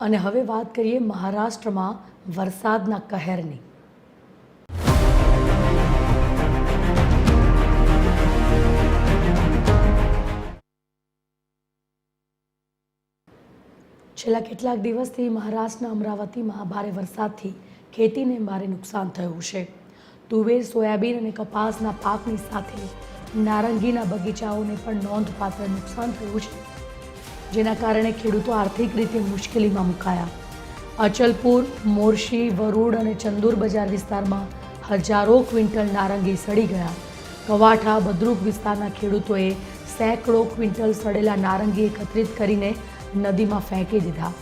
અને હવે વાત કરીએ મહારાષ્ટ્રમાં વરસાદના કહેરની. છેલ્લા કેટલાક દિવસથી મહારાષ્ટ્રના અમરાવતીમાં ભારે વરસાદથી ખેતીને ભારે નુકસાન થયું છે. તુવેર, સોયાબીન અને કપાસના પાકની સાથે નારંગીના બગીચાઓને પણ નોંધપાત્ર નુકસાન થયું છે. જેના કારણે ખેડૂતો આર્થિક રીતે મુશ્કેલીમાં મુકાયા. અચલપુર, મોરશી, વરુડ અને ચંદુર બજાર વિસ્તારમાં હજારો ક્વિન્ટલ નારંગી સડી ગયા. કવાઠા, બદ્રુક વિસ્તારના ખેડૂતોએ સેંકડો ક્વિન્ટલ સડેલા નારંગી એકત્રિત કરીને નદીમાં ફેંકી દીધા.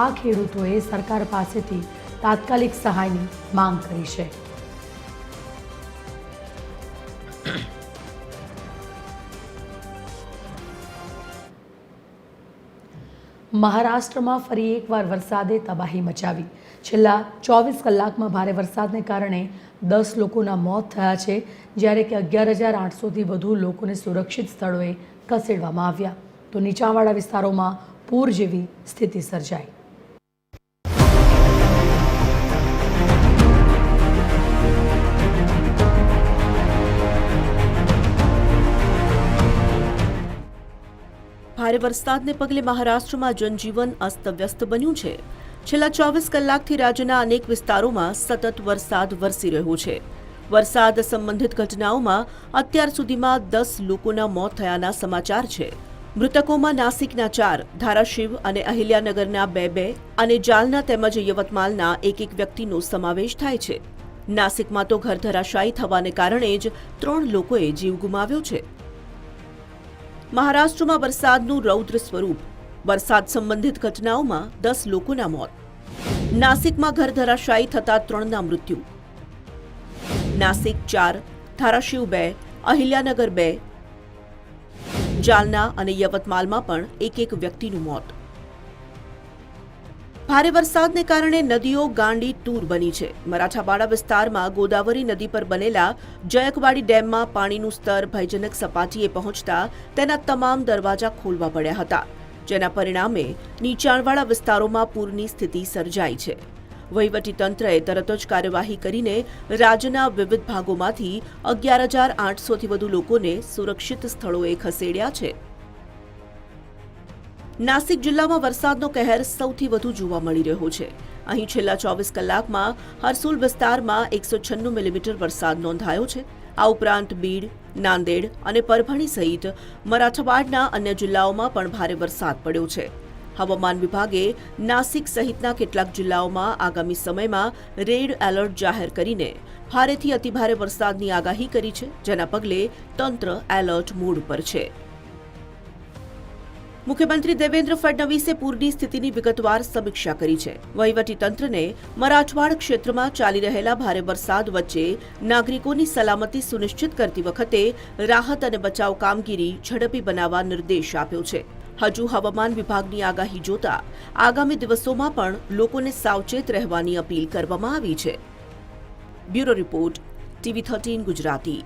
આ ખેડૂતોએ સરકાર પાસેથી તાત્કાલિક સહાયની માંગ કરી છે. મહારાષ્ટ્રમાં ફરી એકવાર વરસાદે તબાહી મચાવી. છેલ્લા ચોવીસ કલાકમાં ભારે વરસાદને કારણે દસ લોકોના મોત થયા છે, જ્યારે કે અગિયાર હજાર આઠસોથી વધુ લોકોને સુરક્ષિત સ્થળોએ ખસેડવામાં આવ્યા. તો નીચાણવાળા વિસ્તારોમાં પૂર જેવી સ્થિતિ સર્જાઈ. ભારે વરસાદને પગલે મહારાષ્ટ્રમાં જનજીવન અસ્તવ્યસ્ત બન્યું છે. છેલ્લા ચોવીસ કલાકથી રાજ્યના અનેક વિસ્તારોમાં સતત વરસાદ વરસી રહ્યો છે. વરસાદ સંબંધિત ઘટનાઓમાં અત્યાર સુધીમાં દસ લોકોના મોત થયાના સમાચાર છે. મૃતકોમાં નાસિકના ચાર, ધારાશિવ અને અહિલ્યાનગરના બે બે અને જાલના તેમજ યવતમાલના એક એક વ્યક્તિનો સમાવેશ થાય છે. નાસિકમાં તો ઘર ધરાશાયી થવાને કારણે જ ત્રણ લોકોએ જીવ ગુમાવ્યો છે. મહારાષ્ટ્રમાં વરસાદનું રૌદ્ર સ્વરૂપ. વરસાદ સંબંધિત ઘટનાઓમાં દસ લોકોના મોત. નાસિકમાં ઘર ધરાશાયી થતા ત્રણના મૃત્યુ. નાસિક ચાર, ધારાશિવ બે, અહિલ્યાનગર બે. જાલના અને યવતમાલમાં પણ એક એક વ્યક્તિનું મોત. ભારે વરસાદને કારણે નદીઓ ગાંડી તૂર બની છે. મરાઠાવાડા વિસ્તારમાં ગોદાવરી નદી પર બનેલા જયકવાડી ડેમમાં પાણીનું સ્તર ભયજનક સપાટીએ પહોંચતા તેના તમામ દરવાજા ખોલવા પડ્યા હતા, જેના પરિણામે નીચાણવાળા વિસ્તારોમાં પૂરની સ્થિતિ સર્જાઈ છે. વહીવટીતંત્રએ તરત જ કાર્યવાહી કરીને રાજ્યના વિવિધ ભાગોમાંથી અગિયાર હજાર આઠસોથી વધુ લોકોને સુરક્ષિત સ્થળોએ ખસેડ્યા છે. નાસિક જિલ્લામાં વરસાદનો કહેર સૌથી વધુ જોવા મળી રહ્યો છે. અહીં છેલ્લા ચોવીસ કલાકમાં હરસુલ વિસ્તારમાં એકસો છન્નું મિલીમીટર વરસાદ નોંધાયો છે. આ ઉપરાંત બીડ, નાંદેડ અને પરભણી સહિત મરાઠવાડના અન્ય જિલ્લાઓમાં પણ ભારે વરસાદ પડ્યો છે. હવામાન વિભાગે નાસિક સહિતના કેટલાક જિલ્લાઓમાં આગામી સમયમાં રેડ એલર્ટ જાહેર કરીને ભારેથી અતિભારે વરસાદની આગાહી કરી છે, જેના પગલે તંત્ર એલર્ટ મોડ પર છે. મુખ્યમંત્રી દેવેન્દ્ર ફડણવીસે પૂરની સ્થિતિની વિગતવાર સમીક્ષા કરી છે. વહીવટીતંત્રને મરાઠવાડ ક્ષેત્રમાં ચાલી રહેલા ભારે વરસાદ વચ્ચે નાગરિકોની સલામતી સુનિશ્ચિત કરતી વખતે રાહત અને બચાવ કામગીરી ઝડપી બનાવવા નિર્દેશ આપ્યો છે. હજુ હવામાન વિભાગની આગાહી જોતા આગામી દિવસોમાં પણ લોકોને સાવચેત રહેવાની અપીલ કરવામાં આવી છે. Bureau report, TV thirteen Gujarati.